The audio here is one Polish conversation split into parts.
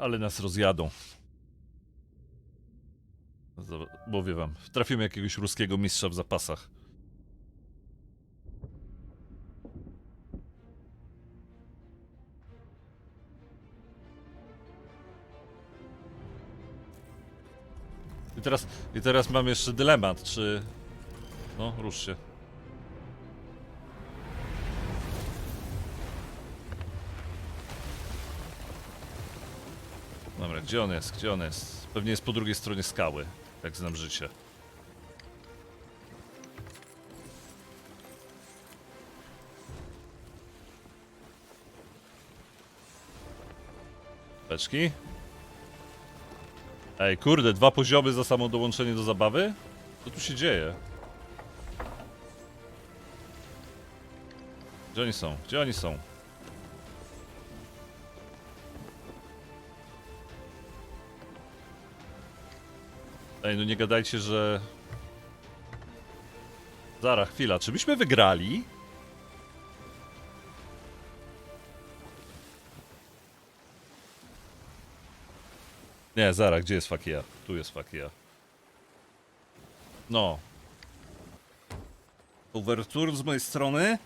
Ale nas rozjadą. Mówię wam, trafimy jakiegoś ruskiego mistrza w zapasach. I teraz, I teraz mam jeszcze dylemat, czy... No, rusz się. Dobra, gdzie on jest? Gdzie on jest? Pewnie jest po drugiej stronie skały, jak znam życie. Beczki? Ej, kurde, dwa poziomy za samo dołączenie do zabawy? Co tu się dzieje? Gdzie oni są? Gdzie oni są? Ej, no nie gadajcie, że... Zara, chwila, czy byśmy wygrali? Nie, Zara, gdzie jest Fakia? Tu jest Fakia. No. Overture z mojej strony.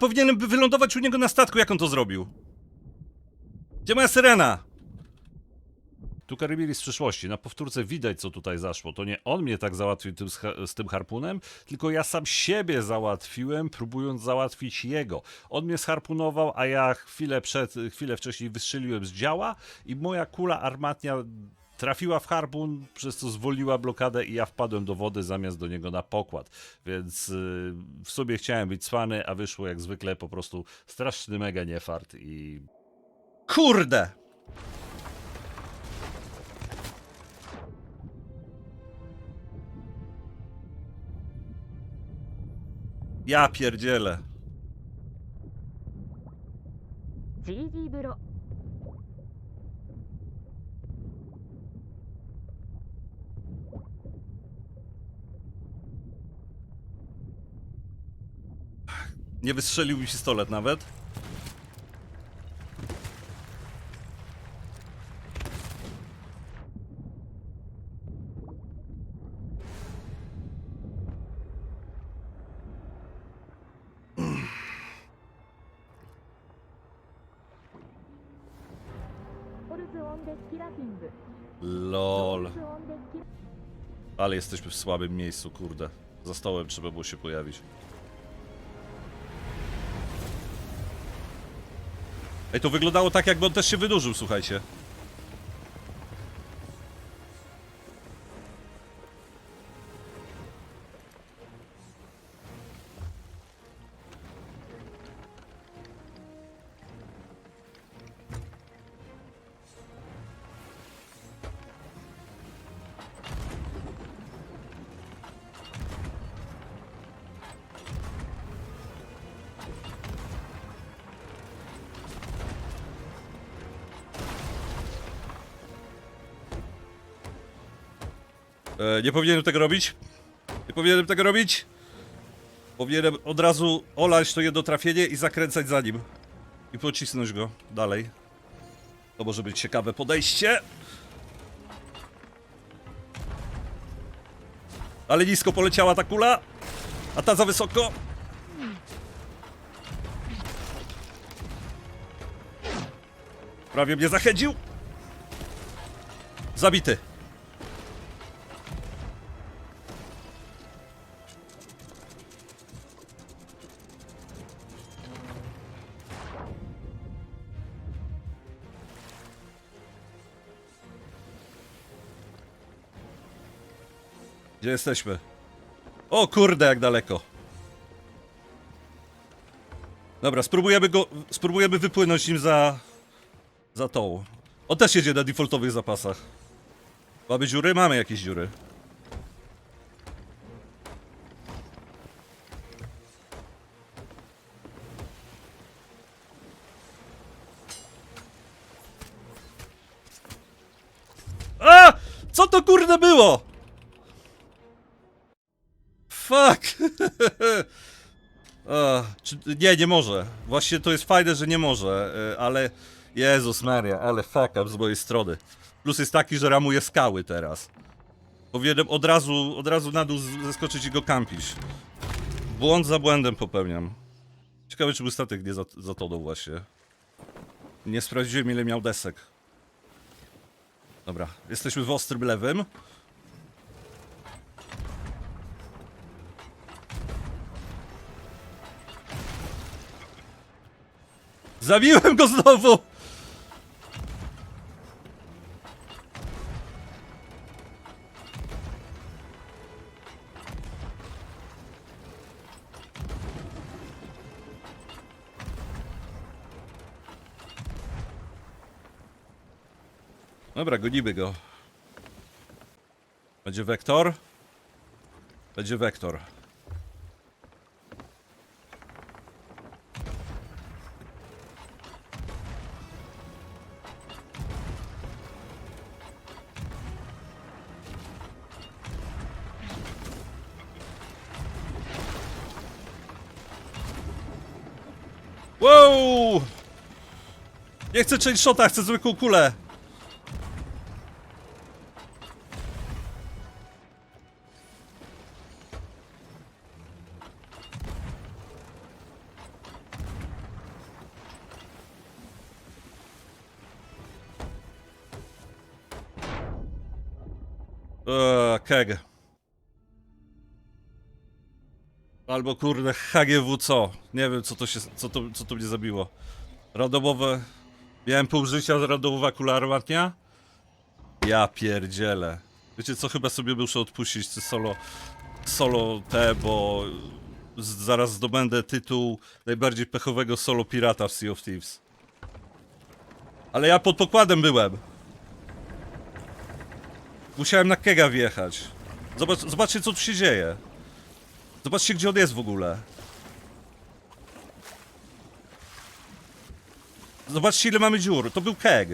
Powinienem by wylądować u niego na statku, jak on to zrobił. Gdzie moja syrena? Tu Karibili z przyszłości. Na powtórce widać, co tutaj zaszło. To nie on mnie tak załatwił tym, z, z tym harpunem, tylko ja sam siebie załatwiłem, próbując załatwić jego. On mnie scharpunował, a ja chwilę przed, chwilę wcześniej wystrzeliłem z działa i moja kula armatnia trafiła w harpun, przez co zwolniła blokadę i ja wpadłem do wody zamiast do niego na pokład. Więc yy, w sobie chciałem być cwany, a wyszło jak zwykle po prostu straszny mega niefart i... Kurde! Ja pierdzielę. Nie wystrzelił mi pistolet nawet. LOL. Ale jesteśmy w słabym miejscu, kurde. Za stołem trzeba było się pojawić. Ej, to wyglądało tak, jakby on też się wydłużył, słuchajcie. E, nie powinienem tego robić. Nie powinienem tego robić. Powinienem od razu olać to jedno trafienie i zakręcać za nim. I pocisnąć go dalej. To może być ciekawe podejście. Ale nisko poleciała ta kula. A ta za wysoko. Prawie mnie zachęcił. Zabity. Gdzie jesteśmy? O kurde, jak daleko. Dobra, spróbujemy go, spróbujemy wypłynąć nim za, za tą. On też jedzie na defaultowych zapasach. Mamy dziury? Mamy jakieś dziury. A! Co to kurde było? Fuck! Czy, nie, nie może. Właśnie to jest fajne, że nie może, y, ale... Jezus Maria, ale fuck up z mojej strony. Plus jest taki, że ramuje skały teraz. Powinienem od razu, od razu na dół zeskoczyć i go kampić. Błąd za błędem popełniam. Ciekawe, czy był statek nie zat- zatonął właśnie. Nie sprawdziłem, ile miał desek. Dobra, jesteśmy w ostrym lewym. Zabiłem go znowu! Dobra, gonimy go. Będzie wektor. Będzie wektor. Wow! Nie chcę chain shota, chcę zwykłą kulę. Eee, keg. Albo kurde HGW co? Nie wiem co to się, co to, co to mnie zabiło. Randomowe... Miałem pół życia z randomowa kula? Ja pierdzielę. Wiecie co, chyba sobie muszę odpuścić te solo... Solo te, bo... Zaraz zdobędę tytuł najbardziej pechowego solo pirata w Sea of Thieves. Ale ja pod pokładem byłem. Musiałem na kega wjechać. Zobacz, zobaczcie, co tu się dzieje. Zobaczcie, gdzie on jest w ogóle. Zobaczcie, ile mamy dziur. To był keg.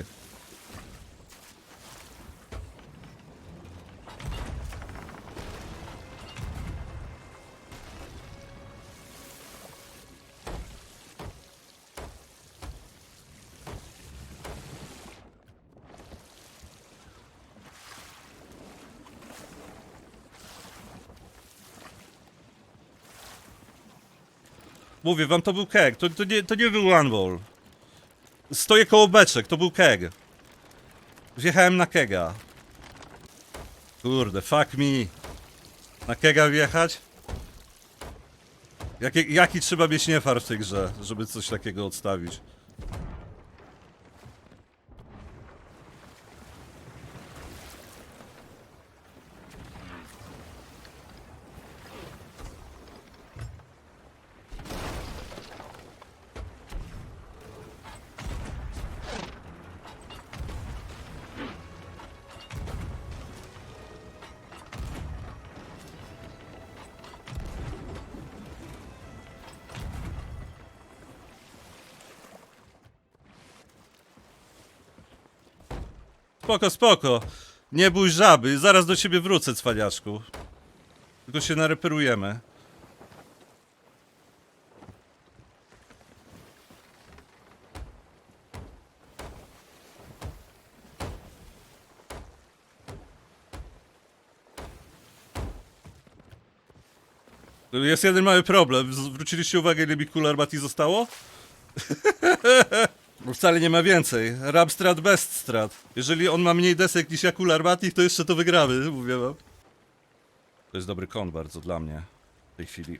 Mówię wam, to był keg. To, to, nie, to nie był one ball. Stoję koło beczek, to był keg. Wjechałem na kega. Kurde, fuck me. Na kega wjechać? Jaki, jaki trzeba mieć niefar w tej grze, żeby coś takiego odstawić? Spoko, spoko. Nie bój żaby, zaraz do ciebie wrócę, cwaniaczku. Tylko się nareperujemy. Jest jeden mały problem. Zwróciliście uwagę, ile mi kul armatii zostało? Bo wcale nie ma więcej. Rab strat, best strat. Jeżeli on ma mniej desek niż Jakul Armatich, to jeszcze to wygramy, mówię wam. To jest dobry kon bardzo dla mnie w tej chwili.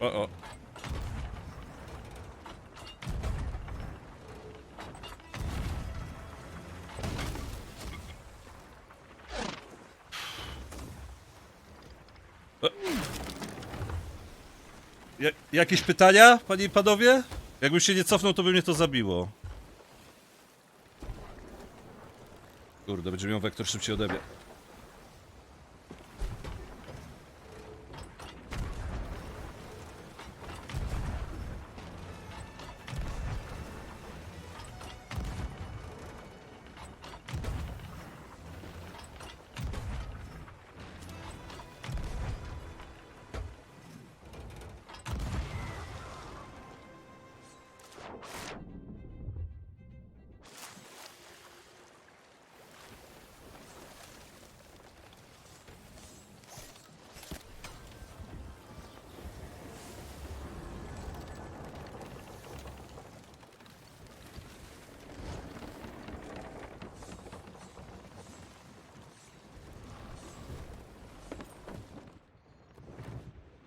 O, o. jakieś pytania, panie i panowie? Jakbym się nie cofnął, to by mnie to zabiło. Kurde, będzie miał wektor szybciej ode mnie.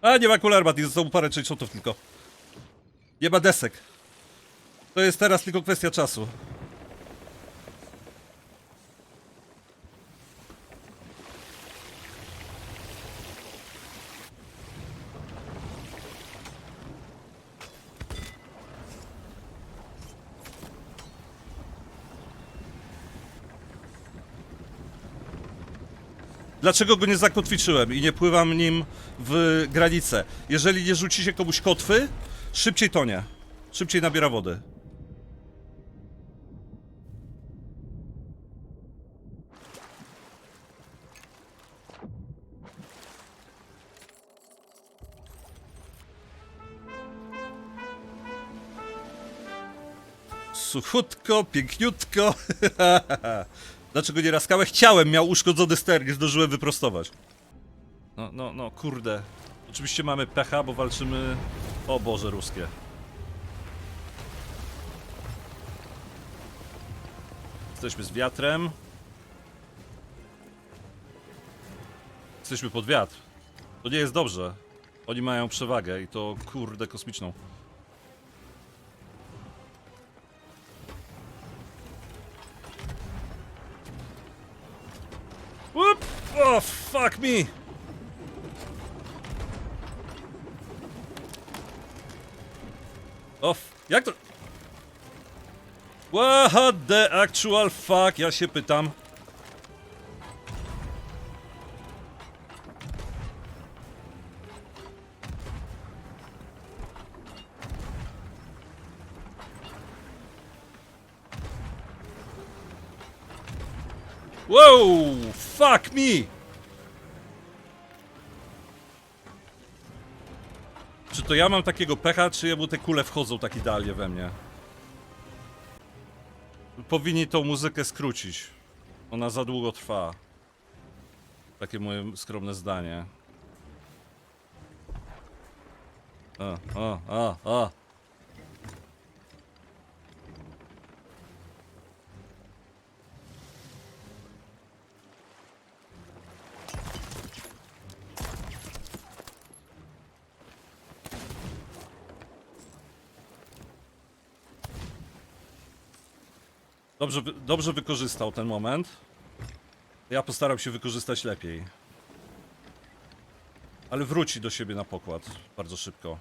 A, nie ma kul armat, zostało parę shotów tylko. Nie ma desek. To jest teraz tylko kwestia czasu. Dlaczego go nie zakotwiczyłem i nie pływam nim w granicę? Jeżeli nie rzucicie komuś kotwy, szybciej tonie. Szybciej nabiera wody. Suchutko, piękniutko. Dlaczego nie raskałe? Chciałem, miał uszkodzony ster, nie zdążyłem wyprostować. No, no, no, kurde. Oczywiście mamy pecha, bo walczymy... O Boże, ruskie. Jesteśmy z wiatrem. Jesteśmy pod wiatr. To nie jest dobrze. Oni mają przewagę i to kurde kosmiczną. Fuck me! Jak to... What the actual fuck? Ja się pytam. Wow! Fuck me! To ja mam takiego pecha, czy jemu te kule wchodzą tak idealnie we mnie? Powinni tą muzykę skrócić. Ona za długo trwa. Takie moje skromne zdanie. A, a, a, a. Dobrze, dobrze wykorzystał ten moment. Ja postaram się wykorzystać lepiej. Ale wróci do siebie na pokład bardzo szybko.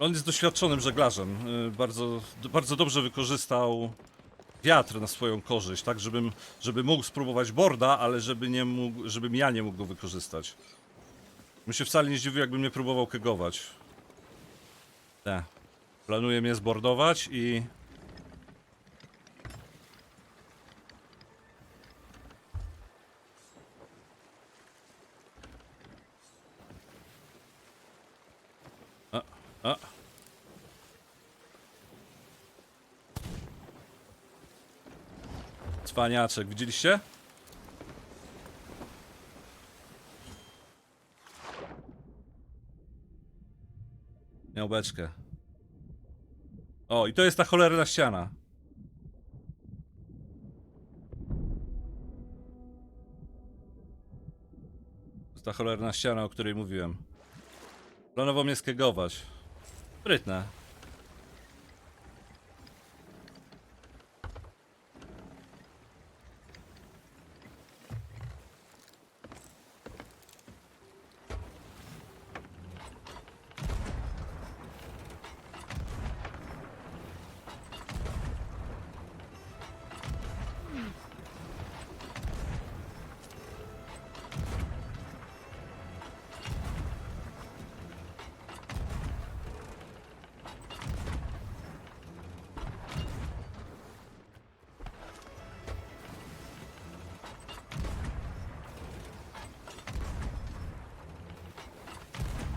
On jest doświadczonym żeglarzem. y, Bardzo, bardzo dobrze wykorzystał wiatr na swoją korzyść, tak, żebym, żeby mógł spróbować borda, ale żeby nie mógł, żebym ja nie mógł go wykorzystać. Bym się wcale nie zdziwił, jakbym nie próbował kegować. Te. Planuję mnie zbordować i... Cwaniaczek, widzieliście? Miał beczkę. O, i to jest ta cholerna ściana. Ta cholerna ściana, o której mówiłem. Planował mnie skiegować. Sprytne.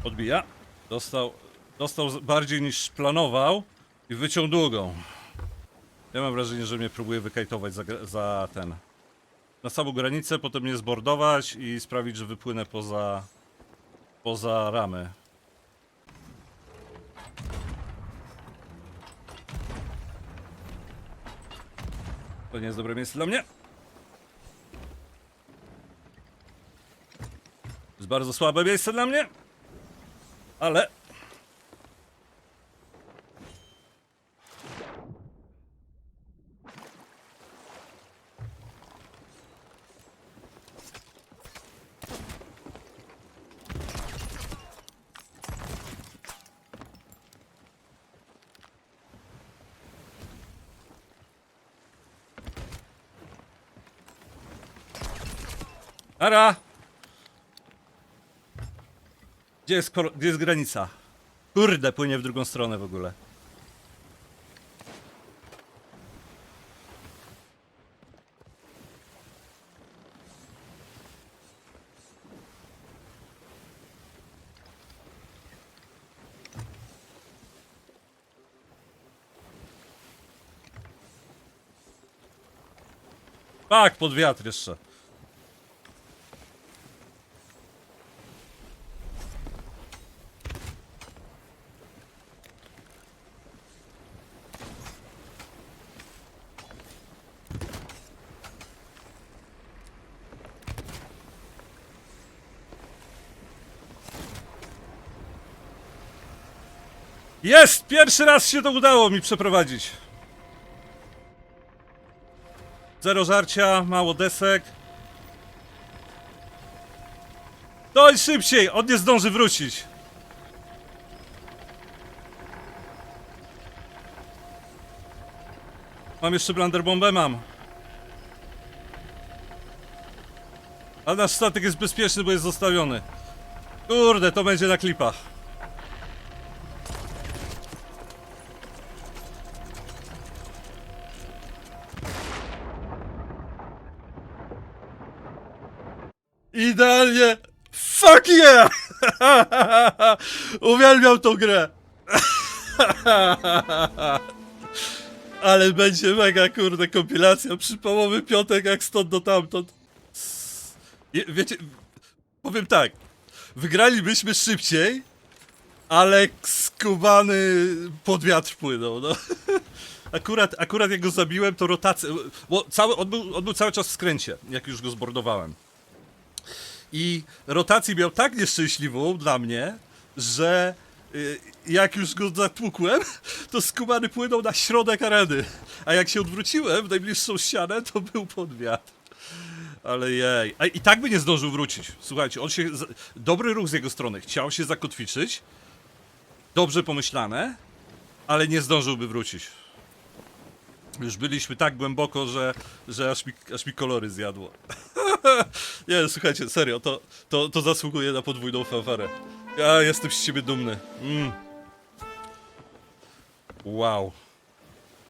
Odbija. Dostał, dostał bardziej niż planował i wyciął długą. Ja mam wrażenie, że mnie próbuje wykajtować za, za ten. Na samą granicę, potem mnie zbordować i sprawić, że wypłynę poza. poza ramy. To nie jest dobre miejsce dla mnie. Jest bardzo słabe miejsce dla mnie. Ale. Ara! Gdzie jest, gdzie jest granica? Kurde, płynie w drugą stronę w ogóle. Tak, pod wiatr jeszcze. Jest! Pierwszy raz się to udało mi przeprowadzić. Zero żarcia, mało desek. Doj szybciej! On nie zdąży wrócić. Mam jeszcze blunderbombę? Mam. A nasz statek jest bezpieczny, bo jest zostawiony. Kurde, to będzie na klipach. Idealnie! Fuck yeah! Uwielbiam tą grę! Ale będzie mega kurde kompilacja przy połowy piątek jak stąd do tamtąd. Wiecie, powiem tak, wygralibyśmy szybciej, ale skubany pod wiatr płynął, no. Akurat, akurat jak go zabiłem, to rotacja, bo cały, on, był, on był cały czas w skręcie, jak już go zbordowałem. I rotację miał tak nieszczęśliwą dla mnie, że y, jak już go zatłukłem, to skubany płynął na środek areny. A jak się odwróciłem w najbliższą ścianę, to był pod wiatr. Ale jej. I tak by nie zdążył wrócić. Słuchajcie, on się. Dobry ruch z jego strony. Chciał się zakotwiczyć. Dobrze pomyślane, ale nie zdążyłby wrócić. Już byliśmy tak głęboko, że, że aż, mi, aż mi kolory zjadło. nie, słuchajcie, serio, to, to, to zasługuje na podwójną fanfarę. Ja jestem z ciebie dumny. Mm. Wow.